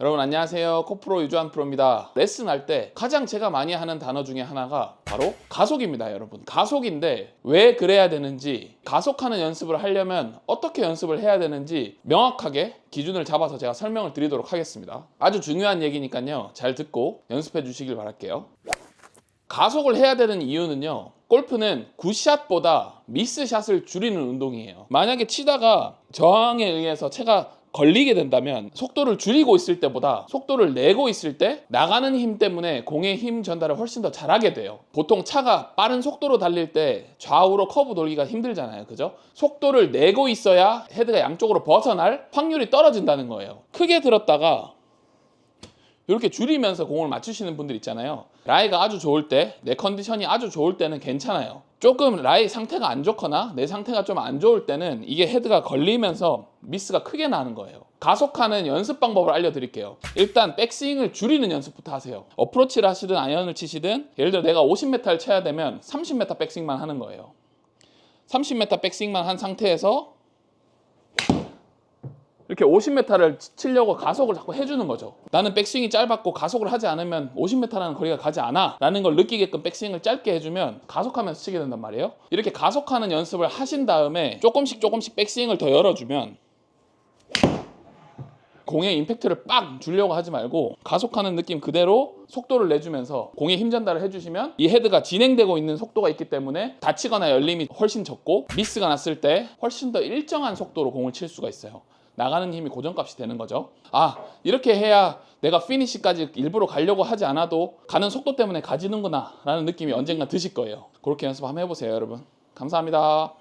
여러분 안녕하세요. 코프로 유주한 프로입니다. 레슨 할 때 가장 제가 많이 하는 단어 중에 하나가 바로 가속입니다 여러분. 가속인데 왜 그래야 되는지 가속하는 연습을 하려면 어떻게 연습을 해야 되는지 명확하게 기준을 잡아서 제가 설명을 드리도록 하겠습니다. 아주 중요한 얘기니까요. 잘 듣고 연습해 주시길 바랄게요. 가속을 해야 되는 이유는요. 골프는 굿샷보다 미스샷을 줄이는 운동이에요. 만약에 치다가 저항에 의해서 채가 걸리게 된다면 속도를 줄이고 있을 때보다 속도를 내고 있을 때 나가는 힘 때문에 공의 힘 전달을 훨씬 더 잘하게 돼요. 보통 차가 빠른 속도로 달릴 때 좌우로 커브 돌기가 힘들잖아요. 그죠? 속도를 내고 있어야 헤드가 양쪽으로 벗어날 확률이 떨어진다는 거예요. 크게 들었다가 이렇게 줄이면서 공을 맞추시는 분들 있잖아요. 라이가 아주 좋을 때, 내 컨디션이 아주 좋을 때는 괜찮아요. 조금 라이 상태가 안 좋거나 내 상태가 좀 안 좋을 때는 이게 헤드가 걸리면서 미스가 크게 나는 거예요. 가속하는 연습 방법을 알려드릴게요. 일단 백스윙을 줄이는 연습부터 하세요. 어프로치를 하시든 아이언을 치시든 예를 들어 내가 50m를 쳐야 되면 30m 백스윙만 하는 거예요. 30m 백스윙만 한 상태에서 이렇게 50m를 치려고 가속을 자꾸 해주는 거죠. 나는 백스윙이 짧았고 가속을 하지 않으면 50m라는 거리가 가지 않아. 라는 걸 느끼게끔 백스윙을 짧게 해주면 가속하면서 치게 된단 말이에요. 이렇게 가속하는 연습을 하신 다음에 조금씩 조금씩 백스윙을 더 열어주면 공의 임팩트를 빡 주려고 하지 말고 가속하는 느낌 그대로 속도를 내주면서 공에 힘 전달을 해주시면 이 헤드가 진행되고 있는 속도가 있기 때문에 다치거나 열림이 훨씬 적고 미스가 났을 때 훨씬 더 일정한 속도로 공을 칠 수가 있어요. 나가는 힘이 고정값이 되는 거죠. 아, 이렇게 해야 내가 피니시까지 일부러 가려고 하지 않아도 가는 속도 때문에 가지는구나 라는 느낌이 언젠가 드실 거예요. 그렇게 연습 한번 해보세요, 여러분. 감사합니다.